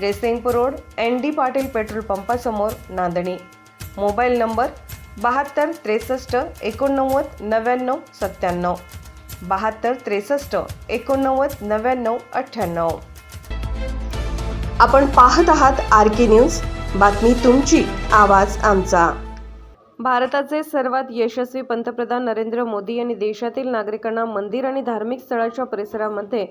Jaysingpur road N D Patil petrol पंपासमोर Nandani. Mobile number बहात्तर त्रेसष्ट एकोणनव्वद नव्याण्णव सत्त्याण्णव. बहात्तर त्रेसष्ट एकोणनव्वद नव्याण्णव अठ्ठ्याण्णव. आपण पाहत आहात आर के न्यूज. बातमी तुमची आवाज आमचा. भारताचे सर्वात यशस्वी पंतप्रधान नरेंद्र मोदी यांनी देशातील नागरिकांना मंदिर आणि धार्मिक स्थळाच्या परिसरामध्ये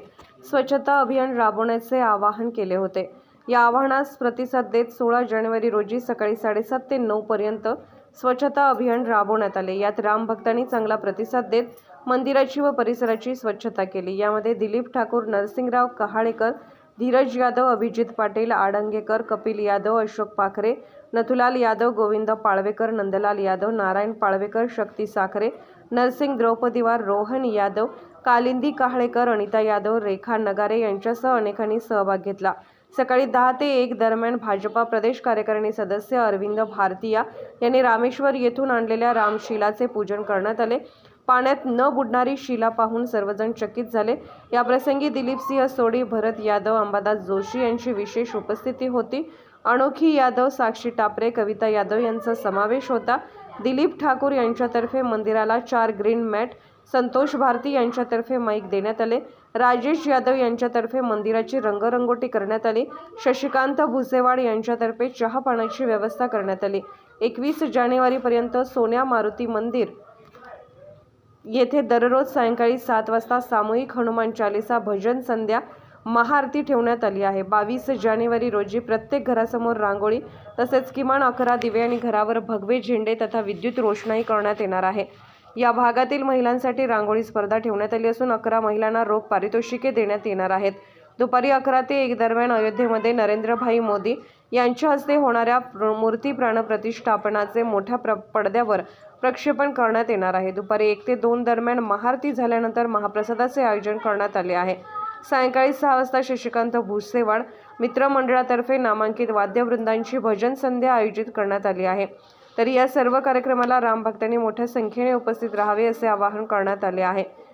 स्वच्छता अभियान राबवण्याचे आवाहन केले होते. या आव्हानास प्रतिसाद देत सोळा जानेवारी रोजी सकाळी साडेसात ते नऊ पर्यंत स्वच्छता अभियान राबवण्यात आले. यात रामभक्तांनी चांगला प्रतिसाद देत मंदिराची व परिसराची स्वच्छता केली. यामध्ये दिलीप ठाकूर नरसिंगराव कहाळेकर धीरज यादव अभिजित पाटील आडंगेकर कपिल यादव अशोक पाखरे नथुलाल यादव गोविंद पाळवेकर नंदलाल यादव नारायण पाळवेकर शक्ती साखरे नरसिंग द्रौपदीवार रोहन यादव कालिंदी काहळेकर अनिता यादव रेखा नगारे यांच्यासह अनेकांनी सहभाग घेतला. सकाळी दहा ते एक दरम्यान भाजपा प्रदेश कार्यकारिणी सदस्य अरविंद भारतीया यांनी रामेश्वर येथून आणलेल्या रामशिलाचे पूजन करण्यात आले. पाण्यात न बुडणारी शिला पाहून सर्वजण चकित झाले. याप्रसंगी दिलीपसिंह सोडी भरत यादव अंबादास जोशी यांची विशेष उपस्थिती होती. अनोखी यादव साक्षी टापरे कविता यादव यांचा समावेश होता. दिलीप ठाकूर यांच्यातर्फे मंदिराला चार ग्रीन मॅट संतोष भारती यांच्यातर्फे माईक देण्यात आले. राजेश यादव यांच्यातर्फे मंदिराची रंगरंगोटी करण्यात आली. शशिकांत भुसेवाड यांच्यातर्फे चहापाण्याची व्यवस्था करण्यात आली. एकवीस जानेवारीपर्यंत सोन्या मारुती मंदिर येथे दररोज सायंकाळी सात वाजता सामूहिक हनुमान चालिसा भजन संध्या महाआरती ठेवण्यात आली आहे. बावीस जानेवारी रोजी प्रत्येक घरासमोर रांगोळी तसेच किमान अकरा दिवे आणि घरावर भगवे झेंडे तथा विद्युत रोषणाई करण्यात येणार आहे. या भागातील महिलांसाठी रांगोळी स्पर्धा ठेवण्यात आली असून अकरा महिलांना रोख पारितोषिके देण्यात येणार आहेत. दुपारी अकरा ते एक दरम्यान अयोध्येमध्ये नरेंद्रभाई मोदी यांच्या हस्ते होणाऱ्या मूर्ती प्राणप्रतिष्ठापनाचे मोठ्या प्र पडद्यावर प्रक्षेपण करण्यात येणार आहे. दुपारी एक ते दोन दरम्यान महाआरती झाल्यानंतर महाप्रसादाचे आयोजन करण्यात आले आहे. सायंकाळी सहा वाजता शशिकांत भुसेवाड मित्रमंडळातर्फे नामांकित वाद्यवृंदांची भजन संध्या आयोजित करण्यात आली आहे. तरी या सर्व कार्यक्रमाला रामभक्तांनी मोठ्या संख्येने उपस्थित राहावे असे आवाहन करण्यात आले आहे.